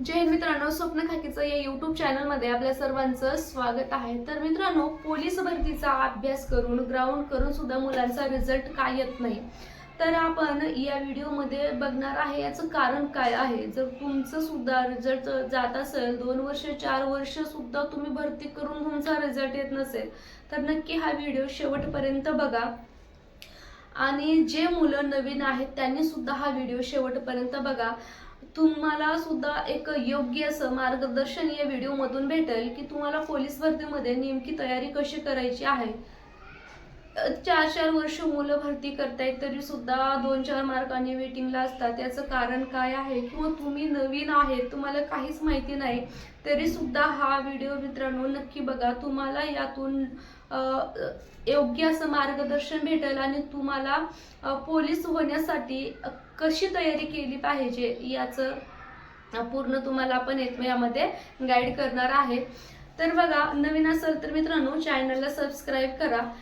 जय हिंद मित्रांनो स्वप्न खाकीचं या युट्यूब चॅनलमध्ये आपल्या सर्वांचं स्वागत आहे. तर मित्रांनो पोलीस भरतीचा अभ्यास करून ग्राउंड करून सुद्धा मुलांचा रिझल्ट काय येत नाही? तर आपण या व्हिडिओमध्ये बघणार आहे याचं कारण काय आहे? जर तुमचं सुद्धा रिझल्ट जात असेल दोन वर्ष चार वर्ष सुद्धा तुम्ही भरती करून तुमचा रिझल्ट येत नसेल तर नक्की हा व्हिडिओ शेवटपर्यंत बघा. आणि जे मुलं नवीन आहेत त्यांनी सुद्धा हा व्हिडिओ शेवटपर्यंत बघा. तुम्हाला सुद्धा एक योग्य असं मार्गदर्शन या व्हिडिओमधून भेटेल की तुम्हाला पोलीस भरतीमध्ये नेमकी तयारी कशी करायची आहे? चार चार वर्ष मुलं भरती करतायत तरी सुद्धा दोन चार मार्कांनी वेटिंगला असतात. त्याचं कारण काय आहे? किंवा तुम्ही नवीन आहेत तुम्हाला काहीच माहिती नाही तरी सुद्धा हा व्हिडिओ मित्रांनो नक्की बघा. तुम्हाला यातून योग्य असं मार्गदर्शन भेटेल आणि तुम्हाला पोलीस होण्यासाठी कशी तयारी केली पाहिजे याचं पूर्ण तुम्हाला आपण येत- यामध्ये गाईड करणार आहे. तर बघा नवीन असेल तर मित्रांनो चॅनलला सबस्क्राईब करा.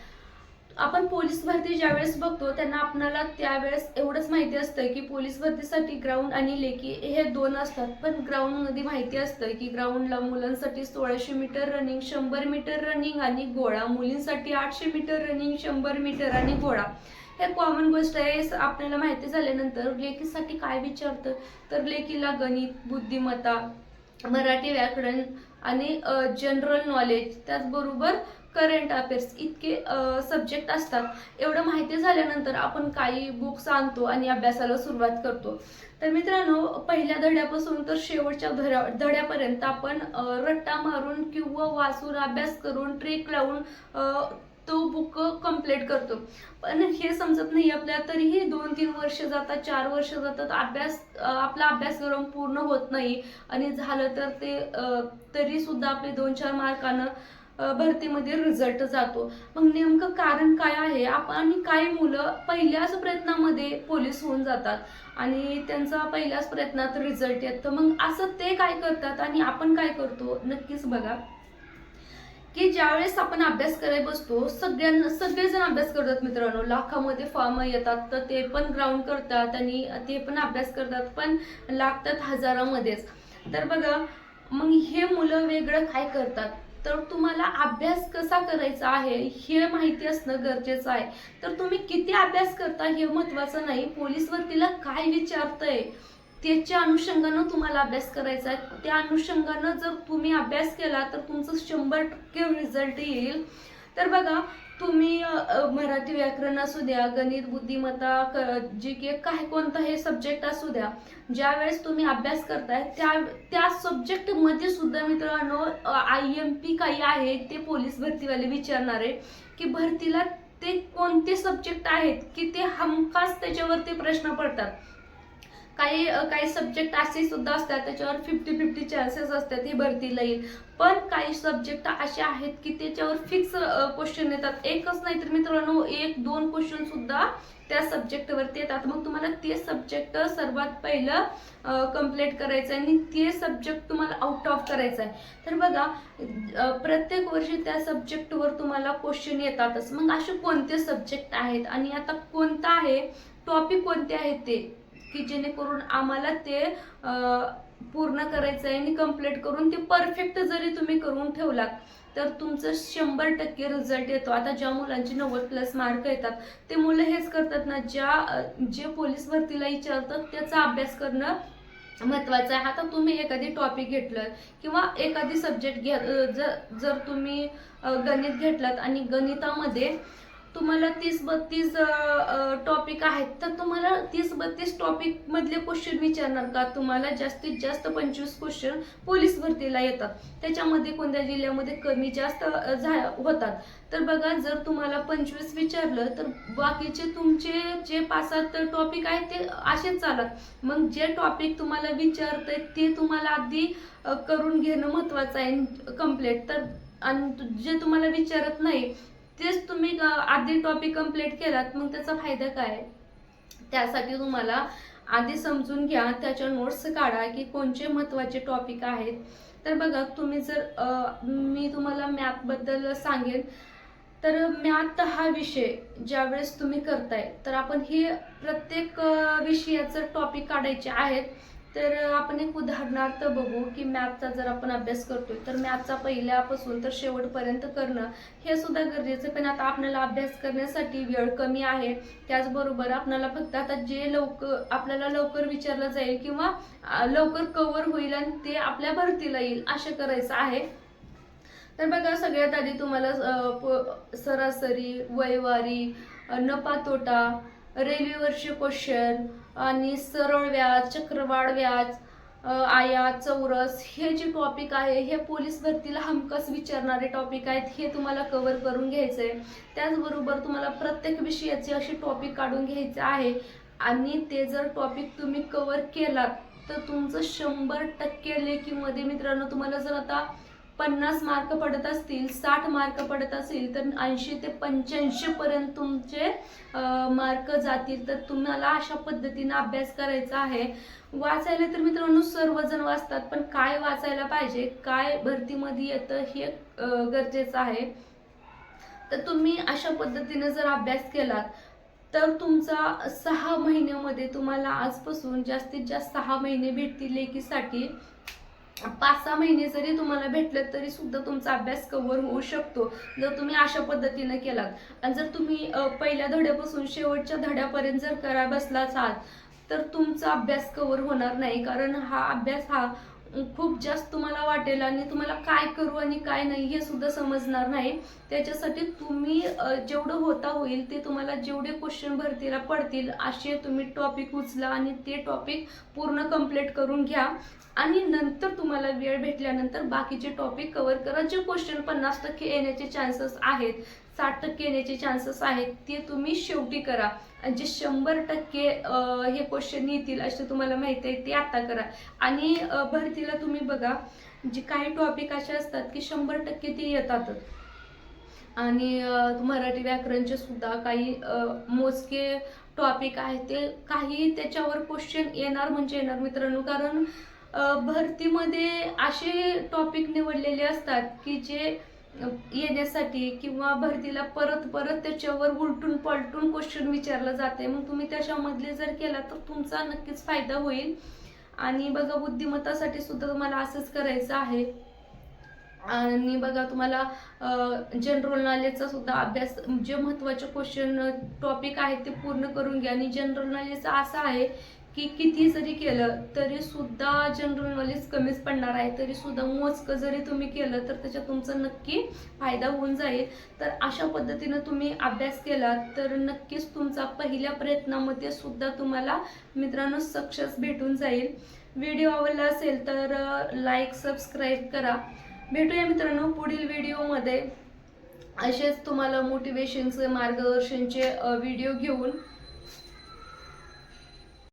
आपण पोलीस भरती ज्यावेळेस बघतो त्यांना आपणाला त्यावेळेस एवढंच माहिती असतं की पोलीस भरतीसाठी ग्राउंड आणि लेकी हे दोन असतात. पण ग्राउंडमध्ये माहिती असतं की ग्राउंडला मुलांसाठी सोळाशे मीटर रनिंग शंभर मीटर रनिंग आणि गोळा. मुलींसाठी आठशे मीटर रनिंग शंभर मीटर आणि गोळा. हे कॉमन गोष्ट आहे आपल्याला माहिती झाल्यानंतर लेखीसाठी काय विचारतं? तर लेखीला गणित बुद्धिमत्ता मराठी व्याकरण आणि जनरल नॉलेज त्याचबरोबर करंट अफेअर्स इतके सब्जेक्ट असतात. एवढं माहिती झाल्यानंतर आपण काही बुक्स आणतो आणि अभ्यासाला सुरुवात करतो. तर मित्रांनो पहिल्या धड्यापासून तर शेवटच्या धड्या धड्यापर्यंत आपण रट्टा मारून किंवा वाचून अभ्यास करून ट्रेक लावून तो बुक कंप्लीट करतो. पण हे समजत नाही आपल्याला तरीही दोन तीन वर्ष जातात चार वर्ष जातात अभ्यास आपला अभ्यासक्रम पूर्ण होत नाही. आणि झालं तर ते तरीसुद्धा तरी सुद्धा आपले दोन चार मार्कानं भरतीमध्ये रिझल्ट जातो. मग नेमकं कारण काय आहे? आपण आणि काही मुलं पहिल्याच प्रयत्नामध्ये पोलीस होऊन जातात. आणि त्यांचा पहिल्याच प्रयत्नात रिझल्ट येतं. मग असं ते काय करतात आणि आपण काय करतो? नक्कीच बघा. की ज्यावेळेस आपण अभ्यास करायला बसतो सगळ्यांना सगळेजण अभ्यास करतात मित्रांनो. लाखामध्ये फॉर्म येतात तर ते पण ग्राउंड करतात आणि ते पण अभ्यास करतात पण लागतात हजारामध्येच. तर बघा मग हे मुलं वेगळं काय करतात? तर तुम्हाला अभ्यास कसा करायचा आहे हे माहिती असणं गरजेचं आहे. तर तुम्ही किती अभ्यास करता हे महत्वाचं नाही. पोलीस भरतीला काय विचारतंय? त्याच्या अनुषंगानं तुम्हाला अभ्यास करायचा आहे. त्या अनुषंगानं जर तुम्ही अभ्यास केला तर तुमचं शंभर टक्के रिझल्ट येईल. तर बघा तुम्ही मराठी व्याकरण असू द्या गणित बुद्धिमत्ता जी की काय कोणता हे सब्जेक्ट असू द्या ज्या वेळेस तुम्ही अभ्यास करताय त्या त्या सब्जेक्टमध्ये सुद्धा मित्रांनो आय एम पी काही आहे ते पोलीस भरतीवाले विचारणार आहे की भरतीला ते कोणते सब्जेक्ट आहेत की ते हमखास त्याच्यावरती प्रश्न पडतात. काही काही सब्जेक्ट असे सुद्धा असतात त्याच्यावर फिफ्टी फिफ्टी चान्सेस असतात हे भरतीला येईल. पण काही सब्जेक्ट असे आहेत की त्याच्यावर फिक्स क्वेश्चन येतात. एकच नाही तर मित्रांनो एक दोन क्वेश्चन सुद्धा त्या सब्जेक्टवरती येतात. मग तुम्हाला ते सब्जेक्ट सर्वात पहिलं कंप्लीट करायचं आहे आणि ते सब्जेक्ट तुम्हाला आउट ऑफ करायचं आहे तर बघा प्रत्येक वर्षी त्या सब्जेक्टवर तुम्हाला क्वेश्चन येतातच. मग असे कोणते सब्जेक्ट आहेत? आणि आता कोणता आहे? टॉपिक कोणते आहेत ते? की जेणेकरून आम्हाला ते पूर्ण करायचं आहे आणि कंप्लीट करून ते परफेक्ट जरी तुम्ही करून ठेवलात तर तुमचं शंभर टक्के रिझल्ट येतो. आता ज्या मुलांचे नव्वद प्लस मार्क येतात ते मुलं हेच करतात ना ज्या जे पोलीस भरतीला विचारतात त्याचा अभ्यास करणं महत्वाचं आहे. आता तुम्ही एखादी टॉपिक घेतलं किंवा एखादी सब्जेक्ट घ्या जर जर तुम्ही गणित घेतलात आणि गणितामध्ये तुम्हाला तीस बत्तीस टॉपिक आहेत. तर तुम्हाला तीस बत्तीस टॉपिक मधले क्वेश्चन विचारणार का? तुम्हाला जास्तीत जास्त पंचवीस क्वेश्चन पोलीस भरतीला येतात. त्याच्यामध्ये कोणत्या जिल्ह्यामध्ये कमी जास्त झा होतात? तर बघा जर तुम्हाला पंचवीस विचारलं तर बाकीचे तुमचे जे पाच सात टॉपिक आहेत ते असेच चालत. मग जे टॉपिक तुम्हाला विचारतंय ते तुम्हाला आधी करून घेणं महत्वाचं आहे कंप्लीट तर आणि जे तुम्हाला विचारत नाही तेच तुम्ही आधी टॉपिक कंप्लीट केलात मग त्याचा फायदा काय? त्यासाठी तुम्हाला आधी समजून घ्या त्याच्या नोट्स काढा की कोणते महत्त्वाचे टॉपिक आहेत. तर बघा तुम्ही जर मी तुम्हाला मॅथबद्दल सांगेन. तर मॅथ हा विषय ज्यावेळेस तुम्ही करताय तर आपण हे प्रत्येक विषयाचं टॉपिक काढायचे आहेत. तर आपण एक उदाहरणार्थ बघू की मॅथचा जर आपण अभ्यास करतोय तर मॅथचा पहिल्यापासून तर शेवटपर्यंत करणं हे सुद्धा गरजेचं आहे. पण आता आपल्याला अभ्यास करण्यासाठी वेळ कमी आहे त्याचबरोबर आपल्याला फक्त आता जे लवकर आपल्याला लवकर विचारलं जाईल किंवा लवकर कव्हर होईल आणि ते आपल्या भरतीला येईल असं करायचं आहे तर बघा सगळ्यात आधी तुम्हाला प- सरासरी वयवारी नफा तोटा रेल्वेवरचे क्वेश्चन आणि सरळ व्याज चक्रवाढ व्याज आयात चौरस हे जे टॉपिक आहे हे पोलीस भरतीला हमखास विचारणारे टॉपिक आहेत हे तुम्हाला कवर करून घ्यायचं आहे त्याचबरोबर तुम्हाला प्रत्येक विषयाचे असे टॉपिक काढून घ्यायचे आहे. आणि ते जर टॉपिक तुम्ही कवर केलात तर तुमचं शंभर टक्के लेखीमध्ये मित्रांनो तुम्हाला जर आता पन्नास मार्क पडत असतील साठ मार्क पडत असतील तर ऐंशी ते पंच्याऐंशी पर्यंत तुमचे मार्क जातील. तर तुम्हाला अशा पद्धतीनं अभ्यास करायचा आहे. वाचायला तर मित्रांनो सर्वजण वाचतात पण काय वाचायला पाहिजे काय भरतीमध्ये येतं हे गरजेचं आहे. तर तुम्ही अशा पद्धतीनं जर अभ्यास केलात तर तुमचा सहा महिन्यामध्ये तुम्हाला आजपासून जास्तीत जास्त सहा महिने भेटतील लेखीसाठी. पाच सहा महिने जरी तुम्हाला भेटलं तरी सुद्धा तुमचा अभ्यास कव्हर होऊ शकतो जर तुम्ही अशा पद्धतीने केलात. आणि जर तुम्ही पहिल्या धड्यापासून शेवटच्या धड्यापर्यंत जर करा बसलाच आहात तर तुमचा अभ्यास कव्हर होणार नाही कारण हा अभ्यास हा खूप जास्त तुम्हाला वाटेल आणि तुम्हाला काय करू आणि काय नाही हे सुद्धा समजणार नाही. त्याच्यासाठी तुम्ही जेवढं होता होईल ते तुम्हाला जेवढे क्वेश्चन भरतीला पडतील असे तुम्ही टॉपिक उचला आणि ते टॉपिक पूर्ण कंप्लीट करून घ्या. आणि नंतर तुम्हाला वेळ भेटल्यानंतर बाकीचे टॉपिक कव्हर करा. जे क्वेश्चन पन्नास टक्के येण्याचे चान्सेस आहेत साठ टक्के येण्याचे चान्सेस आहेत ते तुम्ही शेवटी करा. आणि जे शंभर टक्के हे क्वेश्चन येतील असे तुम्हाला माहिती आहे ते आता करा. आणि भरतीला तुम्ही बघा जे काही टॉपिक असे असतात की शंभर टक्के ते येतातच. आणि मराठी व्याकरणचे सुद्धा काही मोजके टॉपिक आहेत ते काही त्याच्यावर क्वेश्चन येणार म्हणजे येणार मित्रांनो. कारण भरतीमध्ये असे टॉपिक निवडलेले असतात की जे येण्यासाठी किंवा भरतीला परत परत त्याच्यावर उलटून पलटून क्वेश्चन विचारलं जाते मग तुम्ही त्याच्यामधले जर केला तर तुमचा नक्कीच फायदा होईल. आणि बघा बुद्धिमत्तासाठी सुद्धा तुम्हाला असंच करायचं आहे. आणि बघा तुम्हाला जनरल नॉलेजचा सुद्धा अभ्यास जे महत्त्वाचे क्वेश्चन टॉपिक आहेत ते पूर्ण करून घ्या. आणि जनरल नॉलेजचा असं आहे की किती जरी केलं तरी सुद्धा जनरल नॉलेज कमीच पडणार आहे. तरी सुद्धा मोजकं जरी तुम्ही केलं तर त्याच्यात तुमचा नक्की फायदा होऊन जाईल. तर अशा पद्धतीनं तुम्ही अभ्यास केला तर नक्कीच तुमचा पहिल्या प्रयत्नामध्ये सुद्धा तुम्हाला मित्रांनो सक्सेस भेटून जाईल. व्हिडिओ आवडला असेल तर लाईक सबस्क्राईब करा. भेटूया मित्रांनो पुढील व्हिडिओमध्ये. असेच तुम्हाला मोटिवेशनचे मार्गदर्शनचे व्हिडिओ घेऊन.